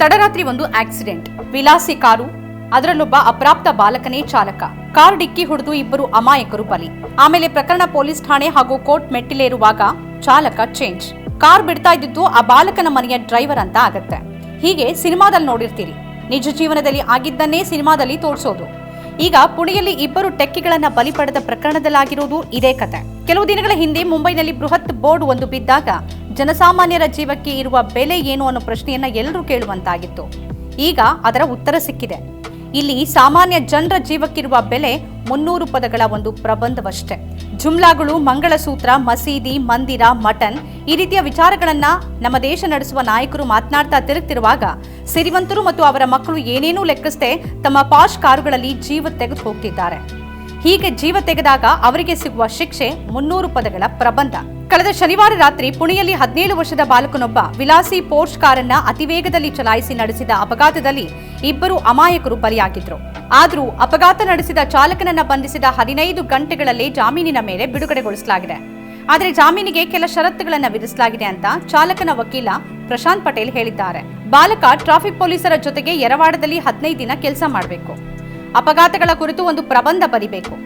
ತಡರಾತ್ರಿ ಒಂದು ಆಕ್ಸಿಡೆಂಟ್. ವಿಲಾಸಿ ಕಾರು, ಅದರಲ್ಲೊಬ್ಬ ಅಪ್ರಾಪ್ತ ಬಾಲಕನೇ ಚಾಲಕ. ಕಾರ್ ಡಿಕ್ಕಿ ಹೊಡೆದು ಇಬ್ಬರು ಅಮಾಯಕರು ಬಲಿ. ಆಮೇಲೆ ಪ್ರಕರಣ ಪೊಲೀಸ್ ಠಾಣೆ ಹಾಗೂ ಕೋರ್ಟ್ ಮೆಟ್ಟಿಲೇರುವಾಗ ಚಾಲಕ ಚೇಂಜ್. ಕಾರ್ ಬಿಡ್ತಾ ಇದ್ದಿದ್ದು ಆ ಬಾಲಕನ ಮನೆಯ ಡ್ರೈವರ್ ಅಂತ ಆಗತ್ತೆ. ಹೀಗೆ ಸಿನಿಮಾದಲ್ಲಿ ನೋಡಿರ್ತೀರಿ. ನಿಜ ಜೀವನದಲ್ಲಿ ಆಗಿದ್ದನ್ನೇ ಸಿನಿಮಾದಲ್ಲಿ ತೋರಿಸೋದು. ಈಗ ಪುಣೆಯಲ್ಲಿ ಇಬ್ಬರು ಟೆಕ್ಕಿಗಳನ್ನ ಬಲಿ ಪಡೆದ ಪ್ರಕರಣದಲ್ಲಾಗಿರೋದು ಇದೇ ಕತೆ. ಕೆಲವು ದಿನಗಳ ಹಿಂದೆ ಮುಂಬೈನಲ್ಲಿ ಬೃಹತ್ ಬೋರ್ಡ್ ಒಂದು ಬಿದ್ದಾಗ ಜನಸಾಮಾನ್ಯರ ಜೀವಕ್ಕೆ ಇರುವ ಬೆಲೆ ಏನು ಅನ್ನೋ ಪ್ರಶ್ನೆಯನ್ನ ಎಲ್ಲರೂ ಕೇಳುವಂತಾಗಿತ್ತು. ಈಗ ಅದರ ಉತ್ತರ ಸಿಕ್ಕಿದೆ. ಇಲ್ಲಿ ಸಾಮಾನ್ಯ ಜನರ ಜೀವಕ್ಕಿರುವ ಬೆಲೆ ಮುನ್ನೂರು ಪದಗಳ ಒಂದು ಪ್ರಬಂಧವಷ್ಟೇ. ಜುಮ್ಲಾಗಳು, ಮಂಗಳಸೂತ್ರ, ಮಸೀದಿ, ಮಂದಿರ ಮಟನ್ ಈ ರೀತಿಯ ವಿಚಾರಗಳನ್ನ ನಮ್ಮ ದೇಶ ನಡೆಸುವ ನಾಯಕರು ಮಾತನಾಡ್ತಾ ತಿರುಗ್ತಿರುವಾಗ ಸಿರಿವಂತರು ಮತ್ತು ಅವರ ಮಕ್ಕಳು ಏನೇನೂ ಲೆಕ್ಕಿಸದೆ ತಮ್ಮ ಪಾಶ್ ಕಾರುಗಳಲ್ಲಿ ಜೀವ ತೆಗೆದು ಹೋಗ್ತಿದ್ದಾರೆ. ಹೀಗೆ ಜೀವ ತೆಗೆದಾಗ ಅವರಿಗೆ ಸಿಗುವ ಶಿಕ್ಷೆ ಮುನ್ನೂರು ಪದಗಳ ಪ್ರಬಂಧ. ಕಳೆದ ಶನಿವಾರ ರಾತ್ರಿ ಪುಣೆಯಲ್ಲಿ ಹದಿನೇಳು ವರ್ಷದ ಬಾಲಕನೊಬ್ಬ ವಿಲಾಸಿ ಪೋರ್ಷ್ ಕಾರನ್ನ ಅತಿವೇಗದಲ್ಲಿ ಚಲಾಯಿಸಿ ನಡೆಸಿದ ಅಪಘಾತದಲ್ಲಿ ಇಬ್ಬರು ಅಮಾಯಕರು ಬಲಿಯಾಗಿದ್ರು. ಆದರೂ ಅಪಘಾತ ನಡೆಸಿದ ಚಾಲಕನನ್ನ ಬಂಧಿಸಿದ ಹದಿನೈದು ಗಂಟೆಗಳಲ್ಲಿ ಜಾಮೀನಿನ ಮೇಲೆ ಬಿಡುಗಡೆಗೊಳಿಸಲಾಗಿದೆ. ಆದರೆ ಜಾಮೀನಿಗೆ ಕೆಲ ಷರತ್ತುಗಳನ್ನು ವಿಧಿಸಲಾಗಿದೆ ಅಂತ ಚಾಲಕನ ವಕೀಲ ಪ್ರಶಾಂತ್ ಪಟೇಲ್ ಹೇಳಿದ್ದಾರೆ. ಬಾಲಕ ಟ್ರಾಫಿಕ್ ಪೊಲೀಸರ ಜೊತೆಗೆ ಯರವಾಡದಲ್ಲಿ ಹದಿನೈದು ದಿನ ಕೆಲಸ ಮಾಡಬೇಕು. ಅಪಘಾತಗಳ ಕುರಿತು ಒಂದು ಪ್ರಬಂಧ ಬರಿಬೇಕು.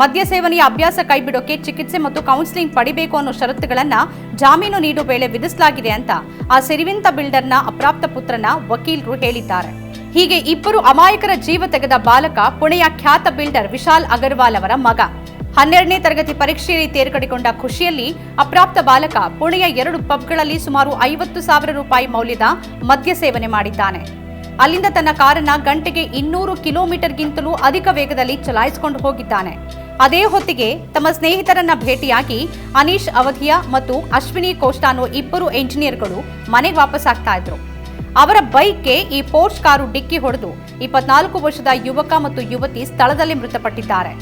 ಮದ್ಯ ಸೇವನೆಯ ಅಭ್ಯಾಸ ಕೈಬಿಡೋಕೆ ಚಿಕಿತ್ಸೆ ಮತ್ತು ಕೌನ್ಸಿಲಿಂಗ್ ಪಡಿಬೇಕು ಅನ್ನೋ ಷರತ್ತುಗಳನ್ನ ಜಾಮೀನು ನೀಡುವ ವೇಳೆ ವಿಧಿಸಲಾಗಿದೆ ಅಂತ ಆ ಸಿರಿವಿಂತ ಬಿಲ್ಡರ್ನ ಅಪ್ರಾಪ್ತ ಪುತ್ರನ ವಕೀಲರು ಹೇಳಿದ್ದಾರೆ. ಹೀಗೆ ಇಬ್ಬರು ಅಮಾಯಕರ ಜೀವ ತೆಗೆದ ಬಾಲಕ ಪುಣೆಯ ಖ್ಯಾತ ಬಿಲ್ಡರ್ ವಿಶಾಲ್ ಅಗರ್ವಾಲ್ ಅವರ ಮಗ. ಹನ್ನೆರಡನೇ ತರಗತಿ ಪರೀಕ್ಷೆಯಲ್ಲಿ ತೇರ್ಗಡೆಗೊಂಡ ಖುಷಿಯಲ್ಲಿ ಅಪ್ರಾಪ್ತ ಬಾಲಕ ಪುಣೆಯ ಎರಡು ಪಬ್ಗಳಲ್ಲಿ ಸುಮಾರು ಐವತ್ತು ಸಾವಿರ ರೂಪಾಯಿ ಮೌಲ್ಯದ ಮದ್ಯ ಸೇವನೆ ಮಾಡಿದ್ದಾನೆ. ಅಲ್ಲಿಂದ ತನ್ನ ಕಾರನ್ನ ಗಂಟೆಗೆ ಇನ್ನೂರು ಕಿಲೋಮೀಟರ್ಗಿಂತಲೂ ಅಧಿಕ ವೇಗದಲ್ಲಿ ಚಲಾಯಿಸಿಕೊಂಡು ಹೋಗಿದ್ದಾನೆ. ಅದೇ ಹೊತ್ತಿಗೆ ತಮ್ಮ ಸ್ನೇಹಿತರನ್ನ ಭೇಟಿಯಾಗಿ ಅನೀಶ್, ಅವಧಿಯಾ ಮತ್ತು ಅಶ್ವಿನಿ ಕೋಸ್ಟಾ ಇಬ್ಬರು ಎಂಜಿನಿಯರ್ಗಳು ಮನೆಗೆ ವಾಪಸ್ ಆಗ್ತಾ ಇದ್ರು. ಅವರ ಬೈಕ್ಗೆ ಈ ಪೋರ್ಸ್ ಕಾರು ಡಿಕ್ಕಿ ಹೊಡೆದು ಇಪ್ಪತ್ನಾಲ್ಕು ವರ್ಷದ ಯುವಕ ಮತ್ತು ಯುವತಿ ಸ್ಥಳದಲ್ಲಿ ಮೃತಪಟ್ಟಿದ್ದಾರೆ.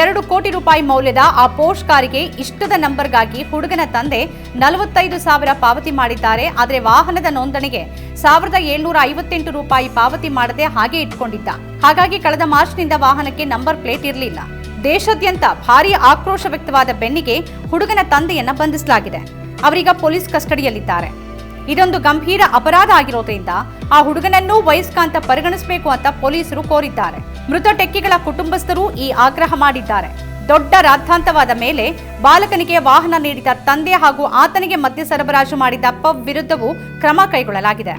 ಎರಡು ಕೋಟಿ ರೂಪಾಯಿ ಮೌಲ್ಯದ ಆ ಪೋರ್ಷ್ ಕಾರಿಗೆ ಇಷ್ಟದ ನಂಬರ್ಗಾಗಿ ಹುಡುಗನ ತಂದೆ ನಲವತ್ತೈದು ಸಾವಿರ ಪಾವತಿ ಮಾಡಿದ್ದಾರೆ. ಆದರೆ ವಾಹನದ ನೋಂದಣಿಗೆ ಸಾವಿರದ ಏಳ್ನೂರ ಐವತ್ತೆಂಟು ರೂಪಾಯಿ ಪಾವತಿ ಮಾಡದೆ ಹಾಗೆ ಇಟ್ಕೊಂಡಿದ್ದ. ಹಾಗಾಗಿ ಕಳೆದ ಮಾರ್ಚ್ನಿಂದ ವಾಹನಕ್ಕೆ ನಂಬರ್ ಪ್ಲೇಟ್ ಇರಲಿಲ್ಲ. ದೇಶಾದ್ಯಂತ ಭಾರೀ ಆಕ್ರೋಶ ವ್ಯಕ್ತವಾದ ಬೆನ್ನಿಗೆ ಹುಡುಗನ ತಂದೆಯನ್ನ ಬಂಧಿಸಲಾಗಿದೆ. ಅವರೀಗ ಪೊಲೀಸ್ ಕಸ್ಟಡಿಯಲ್ಲಿದ್ದಾರೆ. ಇದೊಂದು ಗಂಭೀರ ಅಪರಾಧ ಆಗಿರೋದ್ರಿಂದ ಆ ಹುಡುಗನನ್ನೂ ವಯಸ್ಕ ಅಂತ ಪರಿಗಣಿಸಬೇಕು ಅಂತ ಪೊಲೀಸರು ಕೋರಿದ್ದಾರೆ. ಮೃತ ಟೆಕ್ಕಿಗಳ ಕುಟುಂಬಸ್ಥರು ಈ ಆಗ್ರಹ ಮಾಡಿದ್ದಾರೆ. ದೊಡ್ಡ ರಾದ್ಧಾಂತವಾದ ಮೇಲೆ ಬಾಲಕನಿಗೆ ವಾಹನ ನೀಡಿದ ತಂದೆ ಹಾಗೂ ಆತನಿಗೆ ಮದ್ಯ ಸರಬರಾಜು ಮಾಡಿದ ಪಬ್ ವಿರುದ್ಧವೂ ಕ್ರಮ ಕೈಗೊಳ್ಳಲಾಗಿದೆ.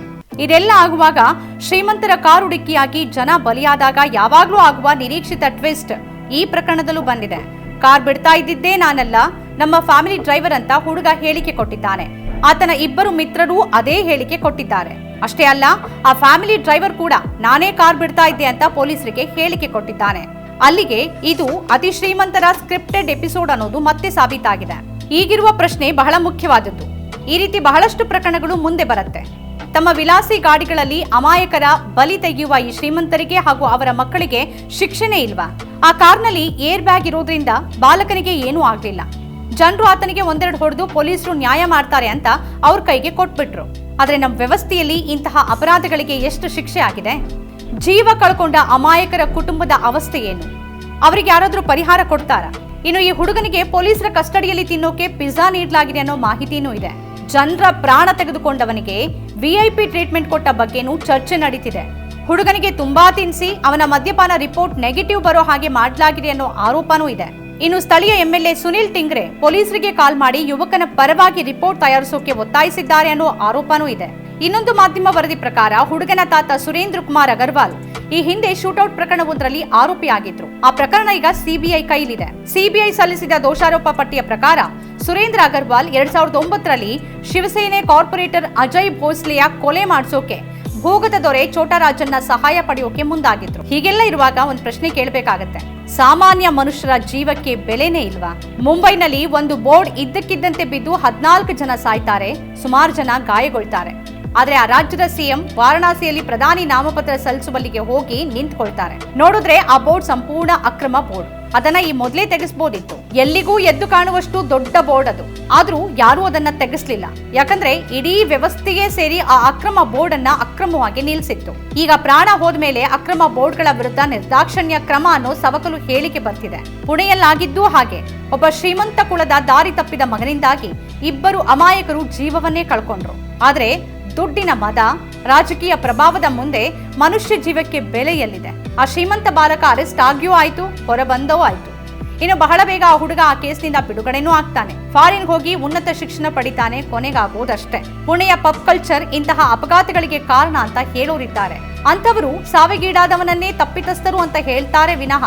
ಇದೆಲ್ಲ ಆಗುವಾಗ ಶ್ರೀಮಂತರ ಕಾರು ಡಿಕ್ಕಿಯಾಗಿ ಜನ ಬಲಿಯಾದಾಗ ಯಾವಾಗಲೂ ಆಗುವ ನಿರೀಕ್ಷಿತ ಟ್ವಿಸ್ಟ್. ಈ ಪ್ರಕರಣದಲ್ಲೂ ಬಂದಿದೆ. ಕಾರ್ ಬಿಡ್ತಾ ಇದ್ದಿದ್ದೇ ನಾನಲ್ಲ, ನಮ್ಮ ಫ್ಯಾಮಿಲಿ ಡ್ರೈವರ್ ಅಂತ ಹುಡುಗ ಹೇಳಿಕೆ ಕೊಟ್ಟಿದ್ದಾನೆ. ಆತನ ಇಬ್ಬರು ಮಿತ್ರರು ಅದೇ ಹೇಳಿಕೆ ಕೊಟ್ಟಿದ್ದಾರೆ. ಅಷ್ಟೇ ಅಲ್ಲ, ಆ ಫ್ಯಾಮಿಲಿ ಡ್ರೈವರ್ ಕೂಡ ನಾನೇ ಕಾರ್ ಬಿಡ್ತಾ ಇದ್ದೆ ಅಂತ ಪೊಲೀಸರಿಗೆ ಹೇಳಿಕೆ ಕೊಟ್ಟಿದ್ದಾನೆ. ಅಲ್ಲಿಗೆ ಇದು ಅತಿ ಶ್ರೀಮಂತರ ಸ್ಕ್ರಿಪ್ಟೆಡ್ ಎಪಿಸೋಡ್ ಅನ್ನೋದು ಮತ್ತೆ ಸಾಬೀತಾಗಿದೆ. ಈಗಿರುವ ಪ್ರಶ್ನೆ ಬಹಳ ಮುಖ್ಯವಾದದ್ದು. ಈ ರೀತಿ ಬಹಳಷ್ಟು ಪ್ರಕರಣಗಳು ಮುಂದೆ ಬರುತ್ತೆ. ತಮ್ಮ ವಿಲಾಸಿ ಗಾಡಿಗಳಲ್ಲಿ ಅಮಾಯಕರ ಬಲಿ ತೆಗೆಯುವ ಈ ಶ್ರೀಮಂತರಿಗೆ ಹಾಗೂ ಅವರ ಮಕ್ಕಳಿಗೆ ಶಿಕ್ಷಣೆ ಇಲ್ವಾ? ಆ ಕಾರ್ನಲ್ಲಿ ಏರ್ ಬ್ಯಾಗ್ ಇರೋದ್ರಿಂದ ಬಾಲಕನಿಗೆ ಏನೂ ಆಗಲಿಲ್ಲ. ಜನರು ಆತನಿಗೆ ಒಂದೆರಡು ಹೊಡೆದು ಪೊಲೀಸರು ನ್ಯಾಯ ಮಾಡ್ತಾರೆ ಅಂತ ಅವ್ರ ಕೈಗೆ ಕೊಟ್ಬಿಟ್ರು. ಆದರೆ ನಮ್ಮ ವ್ಯವಸ್ಥೆಯಲ್ಲಿ ಇಂತಹ ಅಪರಾಧಗಳಿಗೆ ಎಷ್ಟು ಶಿಕ್ಷೆ ಆಗಿದೆ? ಜೀವ ಕಳ್ಕೊಂಡ ಅಮಾಯಕರ ಕುಟುಂಬದ ಅವಸ್ಥೆ ಏನು? ಅವರಿಗೆ ಯಾರಾದ್ರೂ ಪರಿಹಾರ ಕೊಡ್ತಾರಾ? ಇನ್ನು ಈ ಹುಡುಗನಿಗೆ ಪೊಲೀಸರ ಕಸ್ಟಡಿಯಲ್ಲಿ ತಿನ್ನೋಕೆ ಪಿಜ್ಜಾ ನೀಡಲಾಗಿದೆ ಅನ್ನೋ ಮಾಹಿತಿನೂ ಇದೆ. ಜನರ ಪ್ರಾಣ ತೆಗೆದುಕೊಂಡವನಿಗೆ ವಿಐಪಿ ಟ್ರೀಟ್ಮೆಂಟ್ ಕೊಟ್ಟ ಬಗ್ಗೆನೂ ಚರ್ಚೆ ನಡೀತಿದೆ. ಹುಡುಗನಿಗೆ ತುಂಬಾ ತಿನ್ಸಿ, ಅವನ ಮದ್ಯಪಾನ ರಿಪೋರ್ಟ್ ನೆಗೆಟಿವ್ ಬರೋ ಹಾಗೆ ಮಾಡಲಾಗಿದೆ ಅನ್ನೋ ಆರೋಪನೂ ಇದೆ. ಇನ್ನು ಸ್ಥಳೀಯ ಎಂಎಲ್ಎ ಸುನಿಲ್ ಟಿಂಗ್ರೆ ಪೊಲೀಸರಿಗೆ ಕಾಲ್ ಮಾಡಿ ಯುವಕನ ಪರವಾಗಿ ರಿಪೋರ್ಟ್ ತಯಾರಿಸೋಕೆ ಒತ್ತಾಯಿಸಿದ್ದಾರೆ ಅನ್ನೋ ಆರೋಪನೂ ಇದೆ. ಇನ್ನೊಂದು ಮಾಧ್ಯಮ ವರದಿ ಪ್ರಕಾರ ಹುಡುಗನ ತಾತ ಸುರೇಂದ್ರ ಕುಮಾರ್ ಅಗರ್ವಾಲ್ ಈ ಹಿಂದೆ ಶೂಟೌಟ್ ಪ್ರಕರಣವೊಂದರಲ್ಲಿ ಆರೋಪಿಯಾಗಿದ್ರು. ಆ ಪ್ರಕರಣ ಈಗ ಸಿಬಿಐ ಕೈಲಿದೆ. ಸಿಬಿಐ ಸಲ್ಲಿಸಿದ ದೋಷಾರೋಪ ಪಟ್ಟಿಯ ಪ್ರಕಾರ ಸುರೇಂದ್ರ ಅಗರ್ವಾಲ್ ಎರಡ್ ಸಾವಿರದ ಒಂಬತ್ತರಲ್ಲಿ ಶಿವಸೇನೆ ಕಾರ್ಪೊರೇಟರ್ ಅಜಯ್ ಭೋಸ್ಲೆಯ ಕೊಲೆ ಮಾಡಿಸೋಕೆ, ಭೂಗತ ದೊರೆ ಚೋಟರಾಜನ್ನ ಸಹಾಯ ಪಡೆಯೋಕೆ ಮುಂದಾಗಿದ್ರು. ಹೀಗೆಲ್ಲ ಇರುವಾಗ ಒಂದು ಪ್ರಶ್ನೆ ಕೇಳಬೇಕಾಗತ್ತೆ. ಸಾಮಾನ್ಯ ಮನುಷ್ಯರ ಜೀವಕ್ಕೆ ಬೆಲೆನೇ ಇಲ್ವಾ? ಮುಂಬೈನಲ್ಲಿ ಒಂದು ಬೋರ್ಡ್ ಇದ್ದಕ್ಕಿದ್ದಂತೆ ಬಿದ್ದು ಹದಿನಾಲ್ಕು ಜನ ಸಾಯ್ತಾರೆ, ಸುಮಾರು ಜನ ಗಾಯಗೊಳ್ತಾರೆ. ಆದ್ರೆ ಆ ರಾಜ್ಯದ ಸಿಎಂ ವಾರಣಾಸಿಯಲ್ಲಿ ಪ್ರಧಾನಿ ನಾಮಪತ್ರ ಸಲ್ಲಿಸುವಲ್ಲಿಗೆ ಹೋಗಿ ನಿಂತ್ಕೊಳ್ತಾರೆ. ನೋಡಿದ್ರೆ ಆ ಬೋರ್ಡ್ ಸಂಪೂರ್ಣ ಅಕ್ರಮ ಬೋರ್ಡ್. ಅದನ್ನ ಈ ಮೊದಲೇ ತೆಗೆಸಬಹುದಿತ್ತು ಎಲ್ಲಿಗೂ ಎದ್ದು ಕಾಣುವಷ್ಟು ದೊಡ್ಡ ಬೋರ್ಡ್ ಅದು. ಆದ್ರೂ ಯಾರೂ ಅದನ್ನ ತೆಗೆಸಲಿಲ್ಲ. ಯಾಕಂದ್ರೆ ಇಡೀ ವ್ಯವಸ್ಥೆಗೆ ಸೇರಿ ಆ ಅಕ್ರಮ ಬೋರ್ಡ್ ಅನ್ನ ಅಕ್ರಮವಾಗಿ ನಿಲ್ಲಿಸಿತ್ತು ಈಗ ಪ್ರಾಣ ಹೋದ್ಮೇಲೆ ಅಕ್ರಮ ಬೋರ್ಡ್ಗಳ ವಿರುದ್ಧ ನಿರ್ದಾಕ್ಷಣ್ಯ ಕ್ರಮ ಅನ್ನೋ ಸವಕಲು ಹೇಳಿಕೆ ಬರ್ತಿದೆ ಪುಣೆಯಲ್ಲಾಗಿದ್ದು ಹಾಗೆ. ಒಬ್ಬ ಶ್ರೀಮಂತ ಕುಲದ ದಾರಿ ತಪ್ಪಿದ ಮಗನಿಂದಾಗಿ ಇಬ್ಬರು ಅಮಾಯಕರು ಜೀವವನ್ನೇ ಕಳ್ಕೊಂಡ್ರು. ಆದ್ರೆ ದುಡ್ಡಿನ ಮದ ರಾಜಕೀಯ ಪ್ರಭಾವದ ಮುಂದೆ ಮನುಷ್ಯ ಜೀವಕ್ಕೆ ಬೆಲೆಯಲ್ಲಿದೆ. ಆ ಶ್ರೀಮಂತ ಬಾಲಕ ಅರೆಸ್ಟ್ ಆಗಿಯೂ ಆಯ್ತು, ಹೊರಬಂದವೂ ಆಯ್ತು. ಇನ್ನು ಬಹಳ ಬೇಗ ಆ ಹುಡುಗ ಆ ಕೇಸ್ನಿಂದ ಬಿಡುಗಡೆನೂ ಆಗ್ತಾನೆ. ಫಾರಿನ್ ಹೋಗಿ ಉನ್ನತ ಶಿಕ್ಷಣ ಪಡಿತಾನೆ ಕೊನೆಗಾಗುವುದಷ್ಟೇ ಪುಣೆಯ ಪಬ್ ಕಲ್ಚರ್ ಇಂತಹ ಅಪಘಾತಗಳಿಗೆ ಕಾರಣ ಅಂತ ಹೇಳೋರಿದ್ದಾರೆ. ಅಂತವರು ಸಾವಿಗೀಡಾದವನನ್ನೇ ತಪ್ಪಿತಸ್ಥರು ಅಂತ ಹೇಳ್ತಾರೆ ವಿನಃ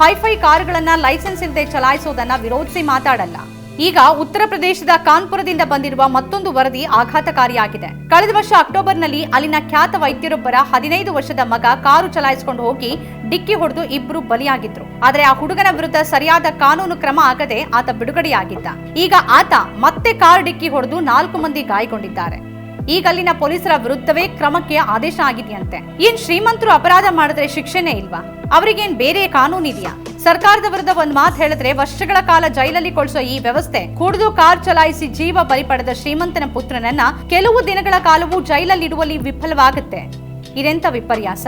ಹೈಫೈ ಕಾರ್ಗಳನ್ನ ಲೈಸೆನ್ಸ್ ಇಲ್ಲದೆ ಚಲಾಯಿಸೋದನ್ನ ವಿರೋಧಿಸಿ ಮಾತಾಡಲ್ಲ. ಈಗ ಉತ್ತರ ಪ್ರದೇಶದ ಕಾನ್ಪುರದಿಂದ ಬಂದಿರುವ ಮತ್ತೊಂದು ವರದಿ ಆಘಾತಕಾರಿಯಾಗಿದೆ. ಕಳೆದ ವರ್ಷ ಅಕ್ಟೋಬರ್ನಲ್ಲಿ ಅಲ್ಲಿನ ಖ್ಯಾತ ವೈದ್ಯರೊಬ್ಬರ ಹದಿನೈದು ವರ್ಷದ ಮಗ ಕಾರು ಚಲಾಯಿಸಿಕೊಂಡು ಹೋಗಿ ಡಿಕ್ಕಿ ಹೊಡೆದು ಇಬ್ಬರು ಬಲಿಯಾಗಿದ್ರು. ಆದರೆ ಆ ಹುಡುಗನ ವಿರುದ್ಧ ಸರಿಯಾದ ಕಾನೂನು ಕ್ರಮ ಆಗದೆ ಆತ ಬಿಡುಗಡೆಯಾಗಿದ್ದ. ಈಗ ಆತ ಮತ್ತೆ ಕಾರು ಡಿಕ್ಕಿ ಹೊಡೆದು ನಾಲ್ಕು ಮಂದಿ ಗಾಯಗೊಂಡಿದ್ದಾರೆ. ಈಗ ಅಲ್ಲಿನ ಪೊಲೀಸರ ವಿರುದ್ಧವೇ ಕ್ರಮಕ್ಕೆ ಆದೇಶ ಆಗಿದೆಯಂತೆ. ಏನ್ ಶ್ರೀಮಂತರು ಅಪರಾಧ ಮಾಡಿದ್ರೆ ಶಿಕ್ಷೆನೇ ಇಲ್ವಾ? ಅವರಿಗೇನ್ ಬೇರೆ ಕಾನೂನು ಇದೆಯಾ ಸರ್ಕಾರದ ವಿರುದ್ಧ ಒಂದ್ ಮಾತು ಹೇಳಿದ್ರೆ ವರ್ಷಗಳ ಕಾಲ ಜೈಲಲ್ಲಿ ಕೊಳಿಸೋ ಈ ವ್ಯವಸ್ಥೆ. ಕುಡಿದು ಕಾರ್ ಚಲಾಯಿಸಿ ಜೀವ ಬಲಿ ಪಡೆದ ಶ್ರೀಮಂತನ ಪುತ್ರನನ್ನ ಕೆಲವು ದಿನಗಳ ಕಾಲವೂ ಜೈಲಲ್ಲಿಡುವಲ್ಲಿ ವಿಫಲವಾಗುತ್ತೆ. ಇದೆಂತ ವಿಪರ್ಯಾಸ?